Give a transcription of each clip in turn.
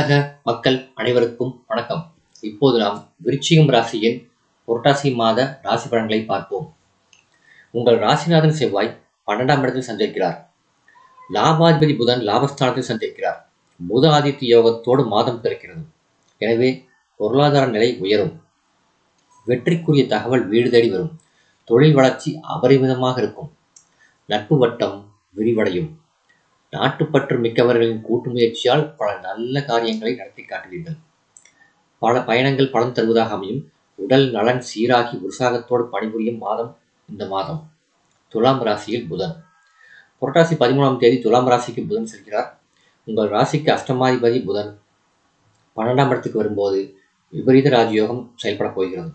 உலக மக்கள் அனைவருக்கும் வணக்கம். இப்போது நாம் விருச்சிகம் ராசியின் புரட்டாசி மாத ராசி பலன்களை பார்ப்போம். உங்கள் ராசிநாதன் செவ்வாய் பன்னெண்டாம் இடத்தில் சஞ்சரிக்கிறார். லாபாதிபதி புதன் லாபஸ்தானத்தில் சந்திருக்கிறார் புத ஆதித்ய யோகத்தோடு மாதம் பிறக்கிறது. எனவே பொருளாதார நிலை உயரும். வெற்றிக்குரிய தகவல் வீடு தேடி வரும். தொழில் வளர்ச்சி அபரிமிதமாக இருக்கும். நட்பு வட்டம் விரிவடையும். நாட்டுப்பற்று மிக்கவர்களின் கூட்டு முயற்சியால் பல நல்ல காரியங்களை நடத்தி காட்டுவீர்கள் பல பயணங்கள் பலன் தருவதாக அமையும். உடல் நலன் சீராகி உற்சாகத்தோடு பணிபுரியும் மாதம் இந்த மாதம். துலாம் ராசியில் புதன். புரட்டாசி பதிமூணாம் தேதி துலாம் ராசிக்கு புதன் செல்கிறார். உங்கள் ராசிக்கு அஷ்டமாதிபதி புதன். பன்னெண்டாம் இடத்துக்கு வரும்போது விபரீத ராஜயோகம் செயல்படப் போகிறது.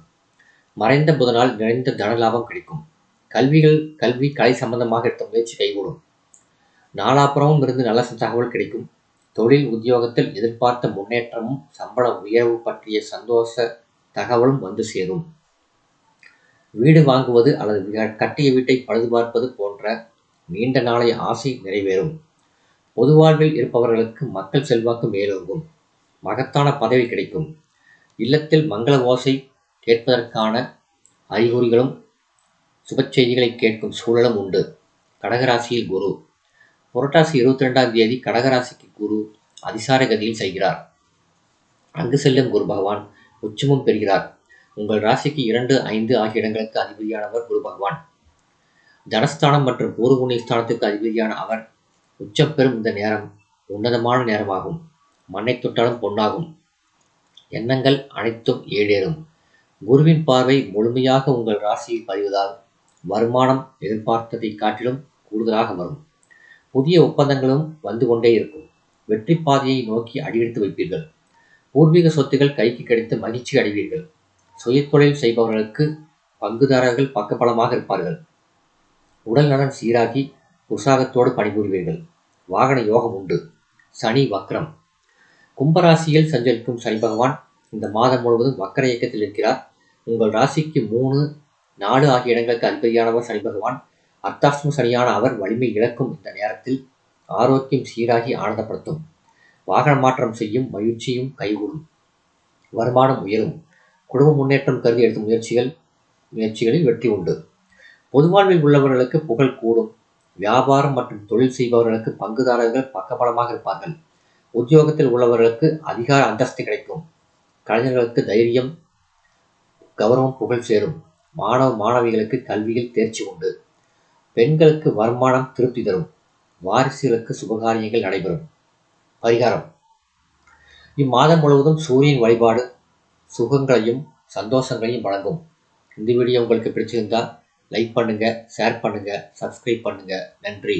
மறைந்த புதனால் நிறைந்த தன லாபம் கிடைக்கும். கல்விகள் கல்வி கலை சம்பந்தமாக எடுத்த முயற்சி கைகூடும். நாலாப்புறமும் இருந்து நல்ல தகவல் கிடைக்கும். தொழில் உத்தியோகத்தில் எதிர்பார்த்த முன்னேற்றமும் சம்பள உயர்வு பற்றிய சந்தோஷ தகவலும் வந்து சேரும். வீடு வாங்குவது அல்லது கட்டிய வீட்டை பழுதுபார்ப்பது போன்ற நீண்ட நாளைய ஆசை நிறைவேறும். பொது வாழ்வில் இருப்பவர்களுக்கு மக்கள் செல்வாக்கு மேலோங்கும். மகத்தான பதவி கிடைக்கும். இல்லத்தில் மங்கள ஓசை கேட்பதற்கான அறிகுறிகளும் சுப செய்திகளை கேட்கும் சூழலும் உண்டு. கடகராசியில் குரு. புரட்டாசி இருபத்தி ரெண்டாம் தேதி கடகராசிக்கு குரு அதிசார கதியில் செய்கிறார் அங்கு செல்லும் குரு பகவான் உச்சமும் பெறுகிறார். உங்கள் ராசிக்கு இரண்டு ஐந்து ஆகிய இடங்களுக்கு அதிபதியானவர் குரு பகவான். தனஸ்தானம் மற்றும் பூர்வ ஸ்தானத்துக்கு அதிபதியான அவர் உச்சம் பெறும் இந்த நேரம் உன்னதமான நேரமாகும். மண்ணை தொட்டாலும் பொன்னாகும். எண்ணங்கள் அனைத்தும் ஏழேறும் குருவின் பார்வை முழுமையாக உங்கள் ராசியில் பதிவதால் வருமானம் எதிர்பார்த்ததை காட்டிலும் கூடுதலாக வரும். புதிய ஒப்பந்தங்களும் வந்து கொண்டே இருக்கும். வெற்றி பாதையை நோக்கி அடியெடுத்து வைப்பீர்கள். பூர்வீக சொத்துகள் கைக்கு கிடைத்து மகிழ்ச்சி அடைவீர்கள். சுயத்தொழில் செய்பவர்களுக்கு பங்குதாரர்கள் பக்கபலமாக இருப்பார்கள். உடல் நலன் சீராகி உற்சாகத்தோடு பணிபுரிவீர்கள். வாகன யோகம் உண்டு. சனி வக்ரம். கும்பராசியில் சஞ்சரிக்கும் சனி பகவான் இந்த மாதம் முழுவதும் வக்கர இயக்கத்தில் இருக்கிறார். உங்கள் ராசிக்கு மூணு நாலு ஆகிய இடங்களுக்கு அதிபதியானவர் சனி பகவான். அர்த்தாஷ்டம சனியான அவர் வலிமை இழக்கும் இந்த நேரத்தில் ஆரோக்கியம் சீராகி ஆனந்தப்படுத்தும். வாகன மாற்றம் செய்யும் மகிழ்ச்சியும் கைகூடும். வருமானம் உயரும். குடும்ப முன்னேற்றம் கருதி எடுத்த முயற்சிகள் முயற்சிகளில் வெற்றி உண்டு. பொதுவாழ்வில் உள்ளவர்களுக்கு புகழ் கூடும். வியாபாரம் மற்றும் தொழில் செய்பவர்களுக்கு பங்குதாரர்கள் பக்கபலமாக இருப்பார்கள். உத்தியோகத்தில் உள்ளவர்களுக்கு அதிகார அந்தஸ்து கிடைக்கும். கலைஞர்களுக்கு தைரியம் கௌரவம் புகழ் சேரும். மாணவ மாணவிகளுக்கு கல்வியில் தேர்ச்சி உண்டு. பெண்களுக்கு வருமானம் திருப்தி தரும். வாரிசுகளுக்கு சுபகாரியங்கள் நடைபெறும். பரிகாரம். இம்மாதம் முழுவதும் சூரியன் வழிபாடு சுகங்களையும் சந்தோஷங்களையும் வழங்கும். இந்த வீடியோ உங்களுக்கு பிடிச்சிருந்தால் லைக் பண்ணுங்கள் ஷேர் பண்ணுங்கள் சப்ஸ்கிரைப் பண்ணுங்கள் நன்றி.